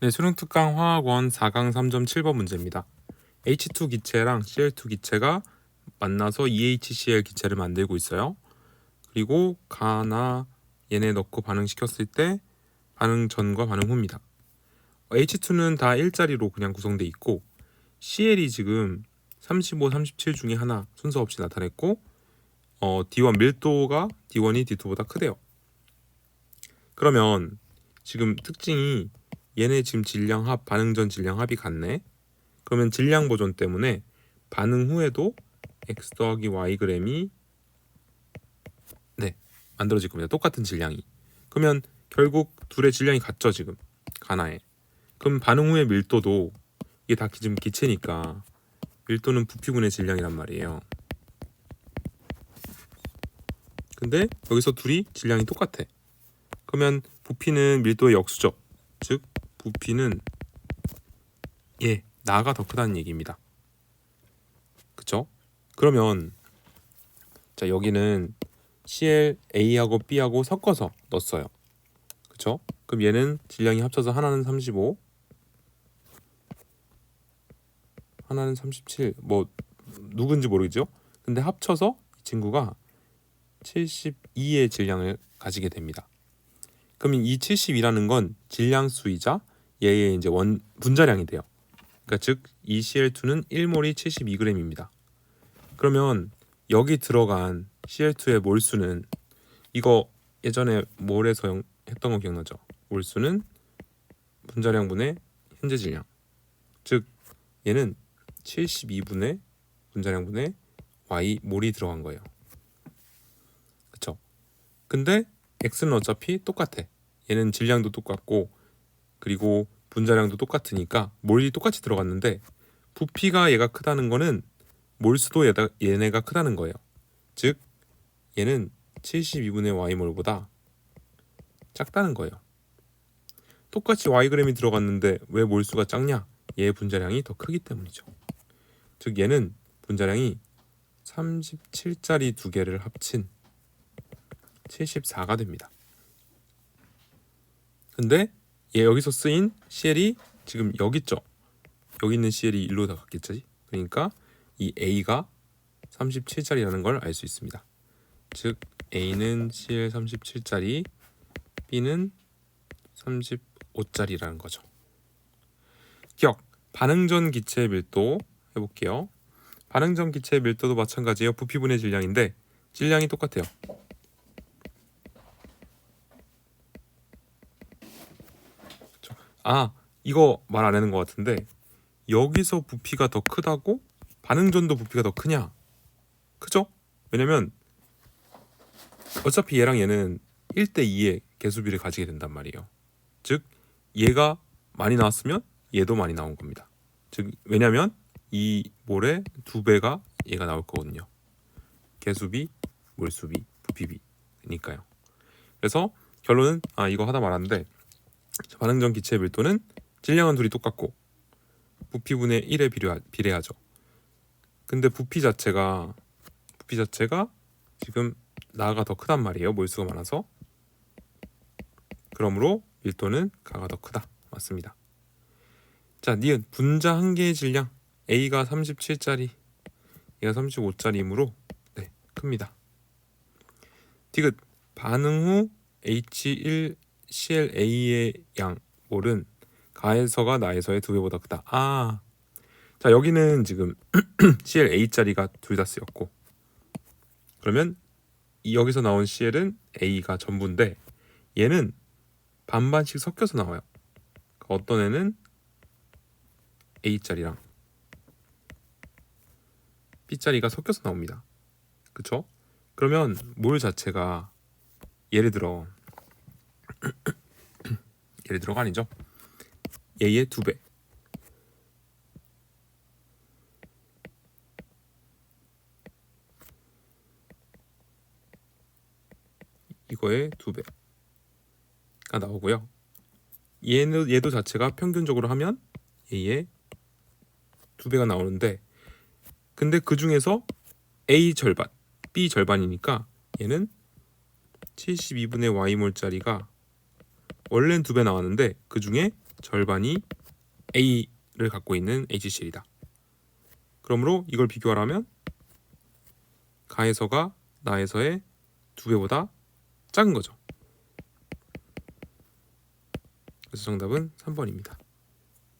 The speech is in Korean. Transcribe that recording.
네, 수능 특강 화학원 4강 3.7번 문제입니다. H2 기체랑 Cl2 기체가 만나서 EHCl 기체를 만들고 있어요. 그리고 가나 얘네 넣고 반응시켰을 때 반응 전과 반응 후입니다. H2는 다 1자리로 그냥 구성돼 있고 Cl이 지금 35, 37 중에 하나 순서 없이 나타냈고 어, D1 밀도가 D1이 D2보다 크대요. 그러면 지금 특징이 얘네 지금 질량 합, 반응 전 질량 합이 같네. 그러면 질량 보존 때문에 반응 후에도 x 더하기 y 그램이 네 만들어질 겁니다. 똑같은 질량이. 그러면 결국 둘의 질량이 같죠 지금 가나에. 그럼 반응 후의 밀도도 이게 다 지금 기체니까 밀도는 부피분의 질량이란 말이에요. 근데 여기서 둘이 질량이 똑같아. 그러면 부피는 밀도의 역수죠. 즉 부피는 예 나가 더 크다는 얘기입니다. 그쵸? 그러면 자 여기는 CL A하고 B하고 섞어서 넣었어요. 그쵸? 그럼 얘는 질량이 합쳐서 하나는 35 하나는 37 뭐 누군지 모르겠죠? 근데 합쳐서 이 친구가 72의 질량을 가지게 됩니다. 그럼 이 72라는 건 질량수이자 얘의 이제 원 분자량이 돼요. 그러니까 즉이 CL2는 1몰이 72g입니다. 그러면 여기 들어간 CL2의 몰수는 이거 예전에 몰에서 영- 했던 거 기억나죠? 몰수는 분자량분의 현재 질량. 즉 얘는 72분의 분자량분의 y 몰이 들어간 거예요. 그쵸? 근데 x는 어차피 똑같아. 얘는 질량도 똑같고 그리고 분자량도 똑같으니까 몰이 똑같이 들어갔는데 부피가 얘가 크다는 거는 몰수도 얘네가 크다는 거예요. 즉 얘는 72분의 y몰보다 작다는 거예요. 똑같이 yg이 들어갔는데 왜 몰수가 작냐? 얘의 분자량이 더 크기 때문이죠. 즉 얘는 분자량이 37짜리 두 개를 합친 74가 됩니다. 근데 얘 여기서 쓰인 CL이 지금 여기 있죠. 여기 있는 CL이 일로 다 갔겠지. 그러니까 이 A가 37짜리라는 걸 알 수 있습니다. 즉 A는 CL 37짜리, B는 35짜리라는 거죠. 기억 반응 전 기체 밀도 해볼게요. 반응 전 기체 밀도도 마찬가지예요. 부피분의 질량인데 질량이 똑같아요. 아 이거 말 안 하는 것 같은데 여기서 부피가 더 크다고? 반응전도 부피가 더 크냐? 크죠? 왜냐면 어차피 얘랑 얘는 1대 2의 개수비를 가지게 된단 말이에요. 즉 얘가 많이 나왔으면 얘도 많이 나온 겁니다. 즉 왜냐면 이 몰의 두 배가 얘가 나올 거거든요. 개수비, 몰수비, 부피비니까요. 그래서 결론은 아 이거 하다 말았는데 반응전 기체의 밀도는 질량은 둘이 똑같고 부피분의 1에 비례하, 비례하죠. 근데 부피 자체가 부피 자체가 지금 나가 더 크단 말이에요. 몰수가 많아서. 그러므로 밀도는 가가 더 크다. 맞습니다. 자, 니은 분자 한 개의 질량 A가 37짜리, 얘가 35짜리이므로 네, 큽니다. 디귿 반응 후 H1 CLA의 양 몰은 가에서가 나에서의 두 배보다 크다. 아, 자 여기는 지금 CLA짜리가 둘 다 쓰였고 그러면 이 여기서 나온 CL은 A가 전부인데 얘는 반반씩 섞여서 나와요. 그러니까 어떤 애는 A짜리랑 B짜리가 섞여서 나옵니다. 그쵸? 그러면 몰 자체가 예를 들어 예를 들어가 아니죠. 얘의 두 배. 이거의 두 배가 나오고요. 얘는 얘도 자체가 평균적으로 하면 얘의 두 배가 나오는데 근데 그 중에서 A 절반, B 절반이니까 얘는 72분의 y몰짜리가 원래는 두 배 나왔는데 그 중에 절반이 A를 갖고 있는 HCl이다. 그러므로 이걸 비교하라면 가에서가 나에서의 두 배보다 작은 거죠. 그래서 정답은 3번입니다.